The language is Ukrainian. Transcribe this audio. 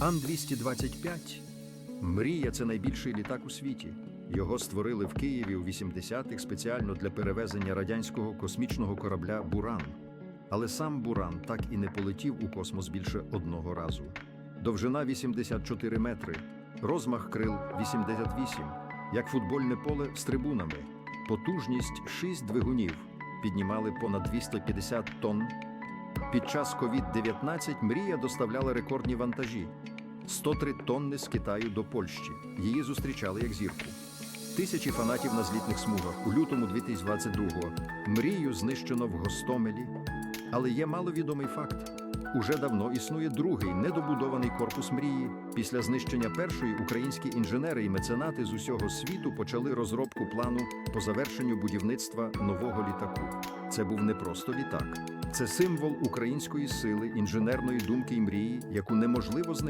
Ан-225 Мрія це найбільший літак у світі. Його створили в Києві у 80-х спеціально для перевезення радянського космічного корабля Буран. Але сам Буран так і не полетів у космос більше одного разу. Довжина 84 метри, розмах крил 88, як футбольне поле з трибунами, потужність 6 двигунів, піднімали понад 250 тонн. Під час COVID-19 мрія доставляла рекордні вантажі 103 тонни з Китаю до Польщі. Її зустрічали як зірку. Тисячі фанатів на злітних смугах у лютому 2022-го. Мрію знищено в Гостомелі. Але є маловідомий факт: уже давно існує другий недобудований корпус мрії. Після знищення першої українські інженери і меценати з усього світу почали розробку плану по завершенню будівництва нового літаку. Це був не просто літак, це символ української сили, інженерної думки і мрії, яку неможливо знищити.